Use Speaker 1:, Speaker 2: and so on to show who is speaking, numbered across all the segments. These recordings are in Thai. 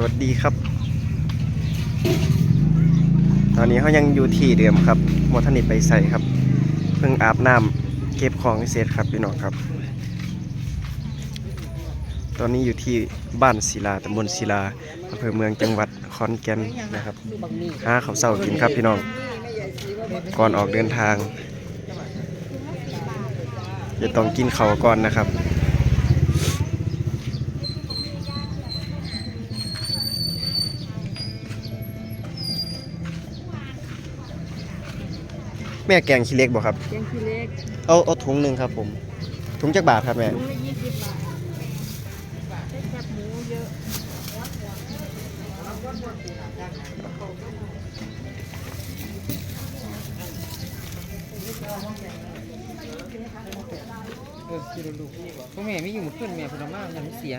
Speaker 1: สวัสดีครับ ตอนนี้เขายังอยู่ที่เดิมครับหมทนิไปใส่ครับ เพิ่งอาบน้ำเก็บของให้เสร็จครับพี่น้องครับ ตอนนี้อยู่ที่บ้านศิลาตำบลศิลาอำเภอเมืองจังหวัดขอนแก่นนะครับหาข้าวเช้ากินครับพี่น้อง ก่อนออกเดินทางจะต้องกินข้าวก่อนนะครับ แม่แกงขี้เล็กบ่ครับ
Speaker 2: แกงขี้เล็ก
Speaker 1: เอาเอาถุงหนึ่งครับผม ถุงจักบาทครับแม่
Speaker 2: ถุงละยี่สิบบาทได้แคบหมูเยอะ
Speaker 3: เออคือลูกพวกแม่ไม่อยู่หมดขึ้นแม่พลมาอย่างนี้เสีย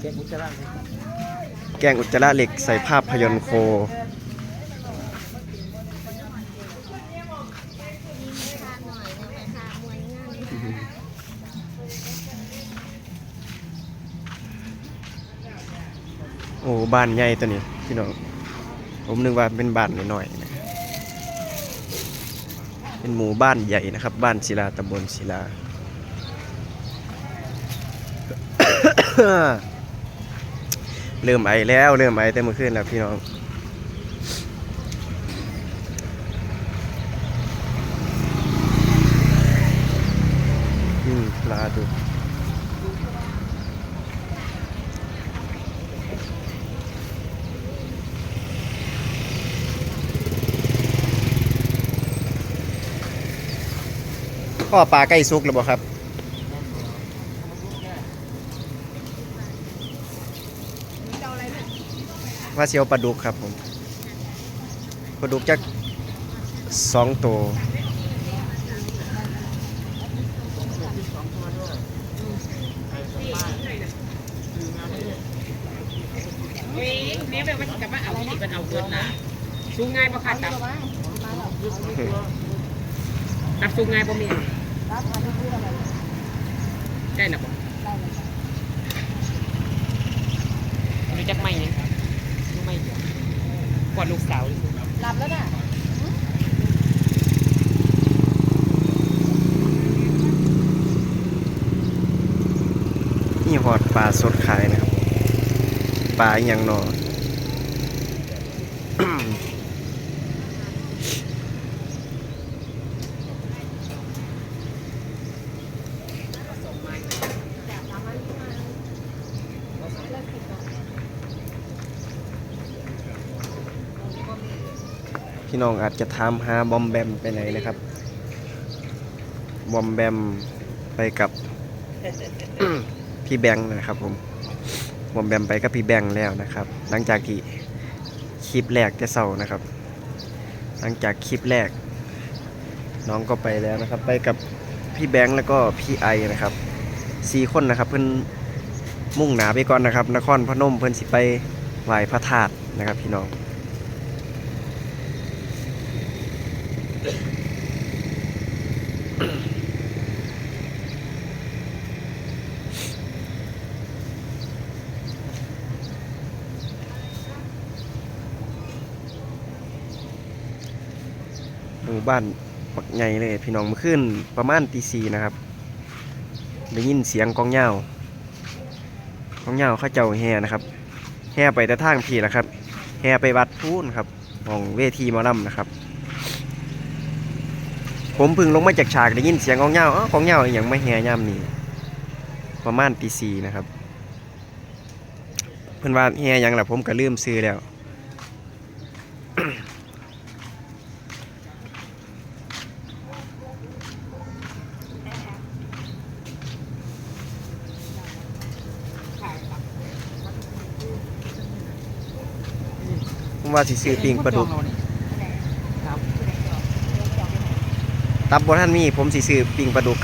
Speaker 3: เจ็บอุจจาระ
Speaker 1: แกงอุจจาระเหล็กใส่ภาพยนตร์โค โอ้บ้านใหญ่ตัวนี้พี่น้อง ผมนึกว่าเป็นบ้านน้อยๆนะเป็นหมู่บ้านใหญ่นะครับ บ้านศิลาตำบลศิลา เริ่มไอแล้วเริ่มไอแต่เมื่อคืนแล้วพี่น้อง อืมปลาดุกพ่อปลาใกล้สุกแล้วบ่ครับ ว่าเสียวปลาดุกครับผมปลาดุกจักสองตัว
Speaker 2: เฮ้ยแม่แบบว่าจะมาเอาที่มันเอาเกินนะสูงง่ายปะค่ะตับตับสูงง่ายปะเมียได้นะปะรู้จักไหมเนี่ยรู้ ไหมเดียวกอดลูกสาวเลย
Speaker 4: หลับแล้วน่ะ
Speaker 1: นี่หอดปลาสดขายนะครับ ปลาอย่างหนอ พี่น้องอาจจะถามหาบอมแบมไปไหนนะครับ บอมแบมไปกับพี่แบงค์นะครับผมบอมแบมไปกับพี่แบงค์แล้วนะครับ หลังจากที่คลิปแรกจะเศร้านะครับ หลังจากคลิปแรก น้องก็ไปแล้วนะครับ ไปกับพี่แบงค์แล้วก็พี่ไอนะครับสี่คนนะครับเพิ่นมุ่งหนาไปก่อนนะครับ นครพนมเพิ่นสิไปไหว้พระธาตุนะครับ พี่น้อง หมู่บ้านปักใหญ่เลย พี่น้องเมื่อคืนประมาณตีสี่นะครับ ได้ยินเสียงกองเหย้ากองเหย้าข้าเจ้าแห่นะครับ แห่ไปแต่ทางพี่นะครับ แห่ไปวัดพูนครับของเวทีมอลำนะครับ ผมพึ่งลงมาจากฉากได้ยินเสียงกองเหย้าอ๋อกองเหย้าอย่างไม่แห่ย่ำนี่ประมาณตีสี่นะครับ เพิ่อนว่าแห่ยังล่ะผมก็ลืมซื้อแล้วว่าสิซื้อปิงปลาดุก ตับบนท่านมีผมสีสื่อปิงปลาดุก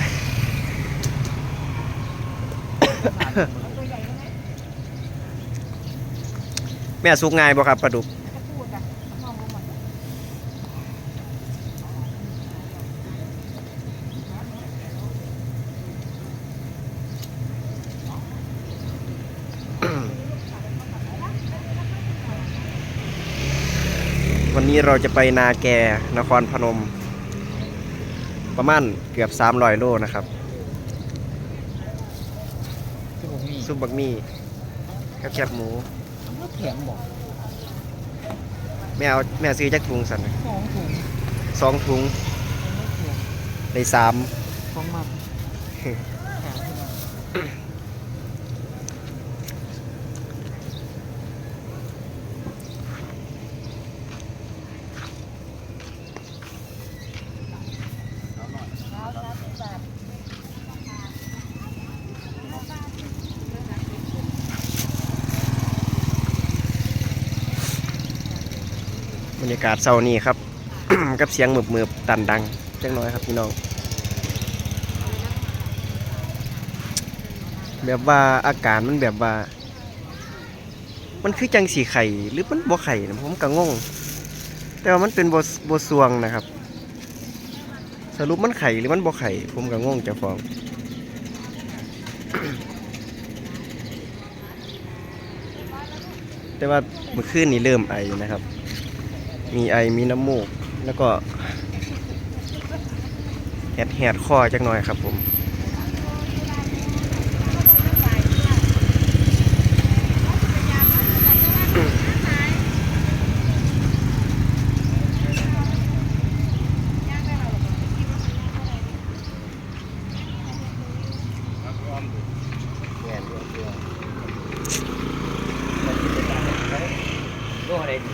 Speaker 1: แม่สุกง่ายบ่ครับปลาดุก วันนี้เราจะไปนาแกนครพนม ประมาณเกือบ300โลนะครับ
Speaker 3: คือผมมี
Speaker 1: ซุปบักมี่กับแคบหมู
Speaker 3: ก็แข็งบอก
Speaker 1: แม่เอาแม่ซื้อจักถุงสัน
Speaker 3: สองถุง
Speaker 1: สองถุง
Speaker 3: ไม่แข็ง
Speaker 1: ในสาม
Speaker 3: สองมันแข็งขึ้นมา
Speaker 1: บรร ยากาศเช้านี้ครับ กับเสียงมืบมืบตันดังจังน้อยครับพี่น้อง แบบว่าอาการมันแบบว่า มันคือจังสีไข่หรือมันบ่ไข่นะผมก็งง แต่ว่ามันเป็นบ่บ่สวงนะครับ สรุปมันไข่หรือมันบ่ไข่ผมก็งงจ้าของแต่ว่าเมื่อคืนนี้เริ่มไอนะครับ มีไอมีน้ำมูก แล้วก็แหดแหดคอจักหน่อยครับผม
Speaker 3: โลอะไรดิ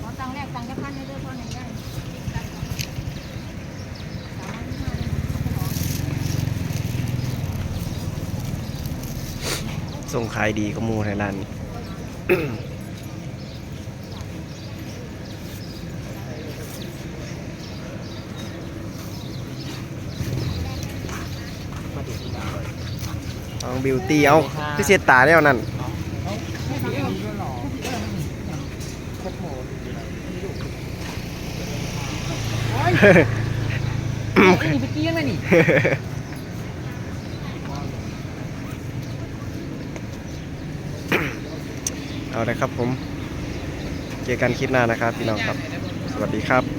Speaker 4: ขอตังค์แรกตังค์จะพันให้ด้วยเพราะไหนได้
Speaker 1: ส่งขายดีก็มูไทยร้านนี้เอาบิวตี้เอาคือเสียตาแล้วนั่น
Speaker 3: ไม่มีอันนี้ด้วยเหรอโคตรโหดโอ้ยไอ้นี่ไปเกี้ยนมานี่
Speaker 1: เอาเลยครับผม เจอกันคลิปหน้านะครับพี่น้องครับ สวัสดีครับ